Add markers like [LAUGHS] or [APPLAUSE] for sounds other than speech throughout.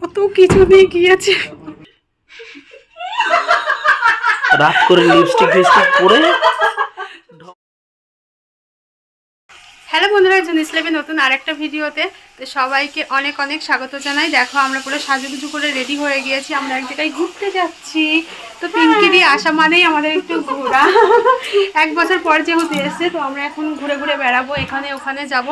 কত কিছু দিয়ে গিয়েছে। রাত করে লিপস্টিক ফিপস্টিক পরে। হ্যালো বন্ধুরা জুনিস লেবে নতুন আরেকটা ভিডিওতে তো সবাইকে অনেক অনেক স্বাগত জানাই। দেখো আমরা পুরো সাজুগুজু করে রেডি হয়ে গিয়েছি। আমরা এক জায়গায় ঘুরতে যাচ্ছি। তো পিঙ্কি দিয়ে আসা মানেই আমাদের একটু ঘোরা। এক বছর পর যেহেতু এসছে তো আমরা এখন ঘুরে ঘুরে বেড়াবো। এখানে ওখানে যাব।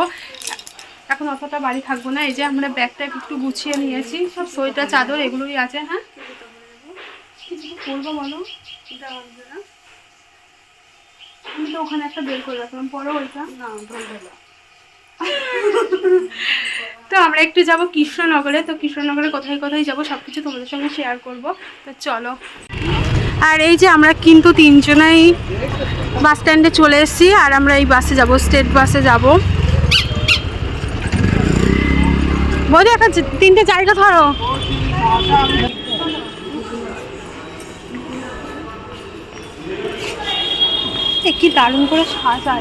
এখন অতটা বাড়ি থাকব না। এই যে আমরা ব্যাগটা একটু গুছিয়ে নিয়েছি। সব সোয়েটার চাদর এগুলোই আছে হ্যাঁ? করব বলো? আমি তো ওখানে একটা বের করে রাখলাম। পরে ওইটা না তো আমরা একটু যাব কৃষ্ণনগরে। তো কৃষ্ণনগরে কোথায় কোথায় যাব সব কিছু তোমাদের সঙ্গে শেয়ার করব। তো চলো। আর এই যে আমরা কিন্তু তিনজনাই বাস স্ট্যান্ডে চলে এসেছি। আর আমরা এই বাসে যাব স্টেট বাসে যাব। বৌদি একটা তিনটে জায়গা ধরো। কি দারুণ করে সাজা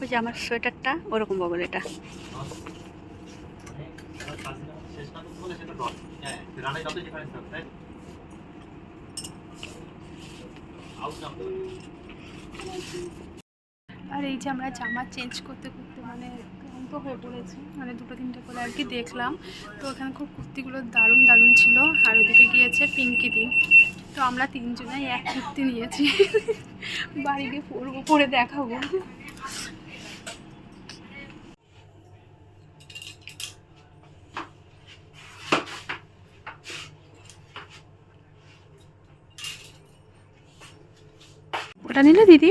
ওই যে আমার সোয়েটারটা ওরকম বগল এটা। আর এই যে আমরা জামা চেঞ্জ করতে করতে মানে ক্লান্ত হয়ে পড়েছি মানে দুটো তিনটে করে আর কি দেখলাম। তো ওখানে খুব কুর্তিগুলো দারুণ দারুণ ছিল। আর ওদিকে গিয়েছে পিঙ্কি দি। তো আমরা তিনজনাই এক কুর্তি নিয়েছি। বাড়ি গিয়ে পরবো পরে দেখাবো। ওটা নিলে দিদি?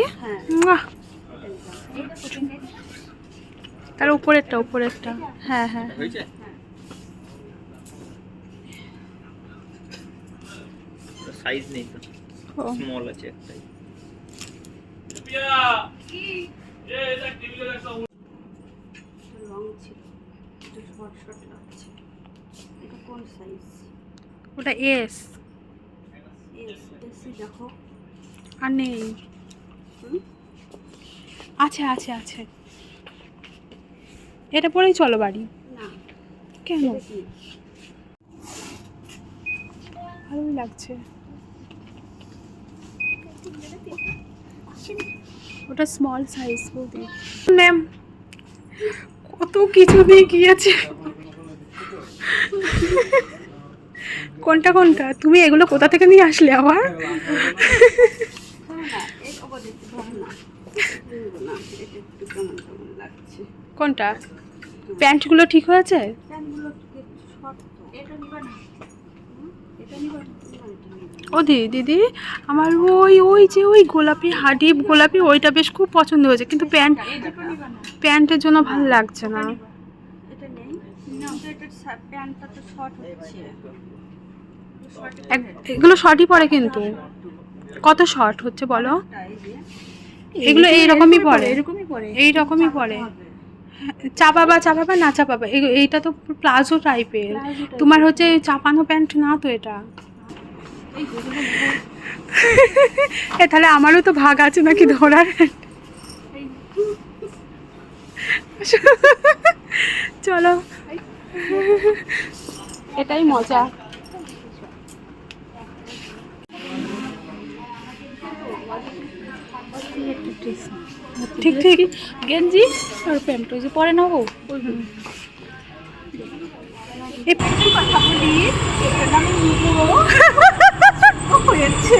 তার উপরেরটা উপরেরটা। হ্যাঁ হ্যাঁ। সাইজ নেই তো স্মল আছে একটাই লং ছিল এটা শর্ট শর্ট লাগছে। এটা ওটা এস এস এসি দেখো। আর নেই। হুম? আছে আছে আছে এটা পরেই চলো বাড়ি। না। কেন ভালোই লাগছে। ওটা স্মল সাইজ বৌদি ম্যাম কত কিছু দিয়ে গিয়েছে। কোনটা কোনটা? তুমি এগুলো কোথা থেকে নিয়ে আসলে আবার? কোনটা? প্যান্টগুলো ঠিক হয়েছে? এটা নিবা না, এটা নিবা না। ও দিদি দিদি আমার ওই ওই যে ওই গোলাপি হাডিপ গোলাপি ওইটা বেশ খুব পছন্দ হয়েছে কিন্তু প্যান্ট প্যান্টের জন্য ভালো লাগছে না। এগুলো শর্টই পরে কিন্তু। কত শর্ট হচ্ছে বলো? এগুলো এইরকমই পরে। এরকমই পরে। এই রকমই পরে। চাপাবা চাপাবা না চাপাবা। এই- এইটা তো প্লাজো টাইপের তোমার হচ্ছে চাপানো প্যান্ট না তো এটা? এ, তাহলে আমারও তো ভাগ আছে নাকি ধরার? চলো। এটাই মজা। ঠিক ঠিক। গেঞ্জি আর প্যান্ট, ওই যে পরে নেব? কথা বলি আমি হয়েছে।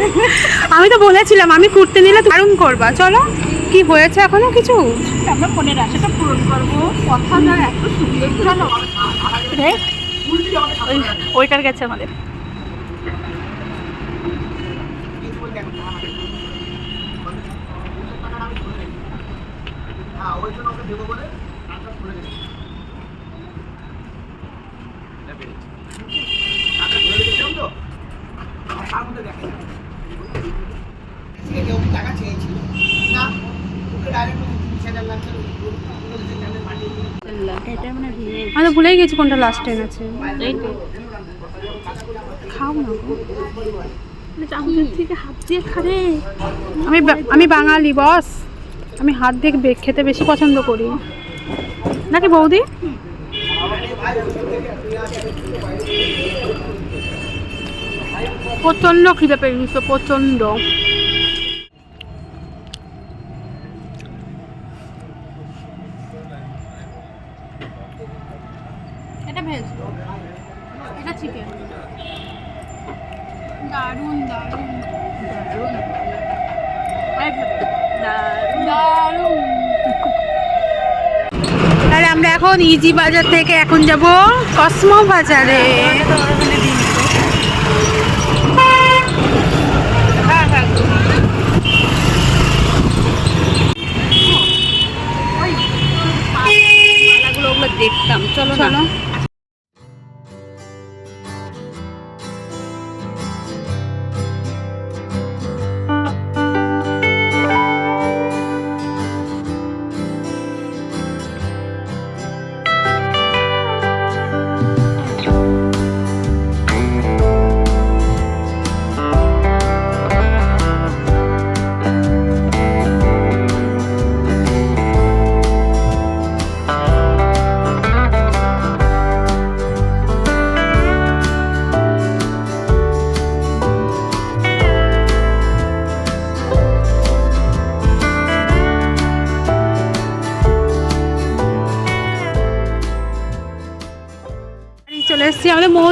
আমি তো বলেছিলাম আমি কুর্তে নিলে দারুণ করবা। চলো কি হয়েছে এখনও কিছু? আমরা ফোনের আশাটা পূরণ করব। কথা না এত সুন্দর চলো রে ওই ওইটার গেছে আমাদের থেকে কেউ টাকা চেয়েছিল? না? ওকে ডাইরেক্ট এটা মানে ভেজ আমি তো ভুলেই গেছি কোনটা লাস্ট টাইম আছে। খাও না থেকে হাত দিয়ে আমি আমি বাঙালি বস আমি হাত দিয়ে বে- খেতে বেশি পছন্দ করি। নাকি বৌদি? প্রচণ্ড খিদে পেয়ে গেছে এটা ভেজ এটা চিকেন দারুণ দারুণ। আর আমরা এখন ইজি বাজার থেকে এখন যাব কসমো বাজারে। চলো না চলো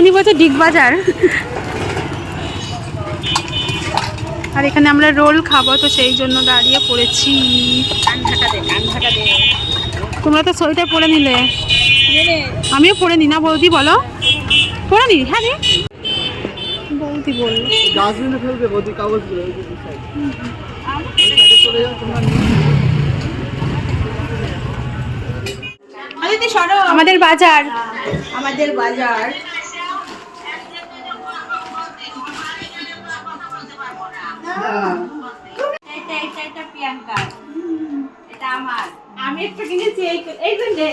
এসেছি আমাদের মৌনি বলছে ডিগ বাজার। আর এখানে আমরা রোল খাব তো সেই জন্য দাঁড়িয়ে পড়েছি। তোমরা তো সোয়েটার পরে নিলে। আমিও পরে নি না বৌদি বলো? পরে নি? হ্যাঁ রে। বৌদি বলল। ডাস্টবিনে ফেলবে বৌদি কাগজগুলো চলে যাও তোমরা আমাদের বাজার। আমাদের বাজার। এটা এটা এটা প্রিয়াঙ্কা এটা আমার আমি একটা কিনেছি এই এই যে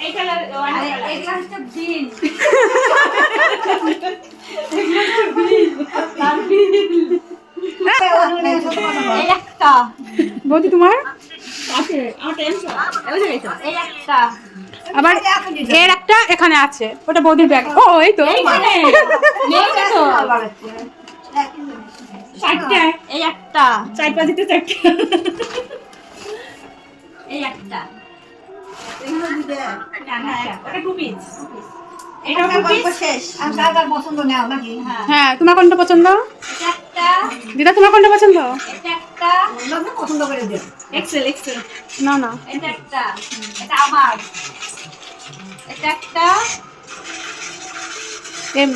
এই কালার এই গ্লাসটা বিন বৌদি তোমার? আবার এর একটা এখানে আছে ওটা বৌদির ব্যাগ ও এই তো। [LAUGHS] চারটে? এই একটা। চার পাঁচটা চারটে। এই একটা। না, না, ওটা টু পিস এটা হ্যাঁ। তোমার কোনটা পছন্দ? একটা। দিদা তোমার কোনটা পছন্দ? এটা একটা। এক্সেল এক্সেল না না। এটা একটা। এটা আমার। এটা একটা।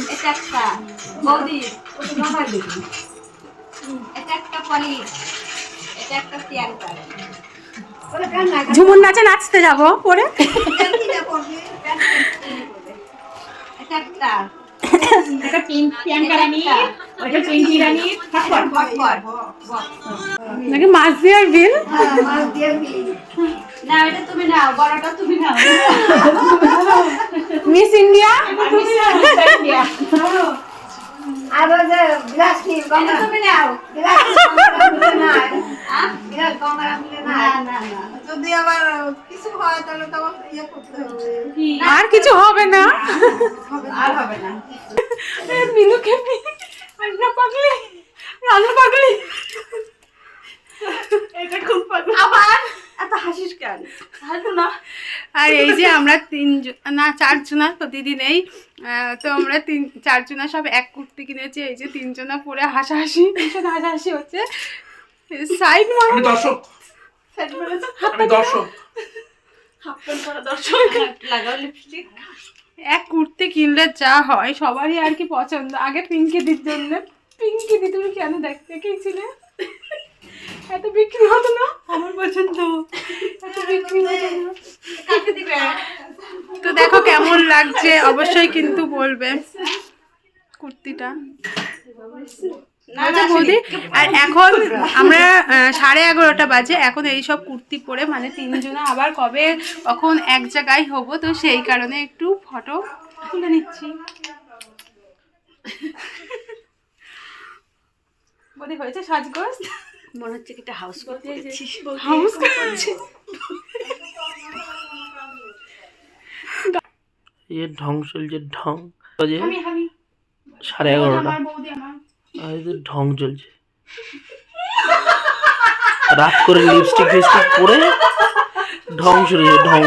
এটা একটা। বৌদি এটা একটা পলি এটা একটা প্রিয়াঙ্কা ঝুমুর নাচে নাচতে যাব পরে। এটা একটা নাকি মাছ দেওয়ার বিল? না এটা তুমি নাও বড়টা তুমি নাও। Miss India. না না না হয় তাহলে তো আবার ইয়ে করতে হবে। আর কিছু হবে না। আর হবে না। মিনুকে রান্না পাগলি। রান্না পাগলি। এটা খুব পাগল। আবার? এত হাসিস কেন? হাসবো না। আর এই যে আমরা তিনজন না চারজনা তো দিদি নেই তো আমরা তিন চারজনা সব এক কুর্তি কিনেছি এই যে তিনজনা পরে হাসাহাসি ভীষণ হাসাহাসি হচ্ছে। সাইড মারো দর্শক। আমি দর্শক। হাফ প্যান্ট পরা দর্শক। লাগাও লিপস্টিক এক কুর্তি কিনলে যা হয় সবারই আর কি পছন্দ। আগে পিঙ্কি দির জন্য। পিঙ্কি দি তুমি কেন দেখতে গিয়েছিলে এত বিক্রি হতো না? আমার পছন্দ। এত বিক্রি হতো না। কাকে দিবে? তো দেখো কেমন লাগছে। অবশ্যই কিন্তু বলবে। কুর্তিটা। বলছে বৌদি আর এখন আমরা সাড়ে এগারোটা বাজে। এখন এই সব কুর্তি পরে মানে তিনজনে আবার কবে কখন এক জায়গায় হব তো সেই কারণে একটু ফটো তুলে নিচ্ছি। বৌদি হয়েছে সাজগোজ? মনে হচ্ছে কি একটা হাউস করতে হাউস করছে। যে ঢং চলছে ঢং। বাজে সাড়ে এগারোটা। আর ঢং চলছে। রাত করে লিপস্টিক ফিপস্টিক পরে ঢং চলেছে ঢং।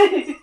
Bye. [LAUGHS]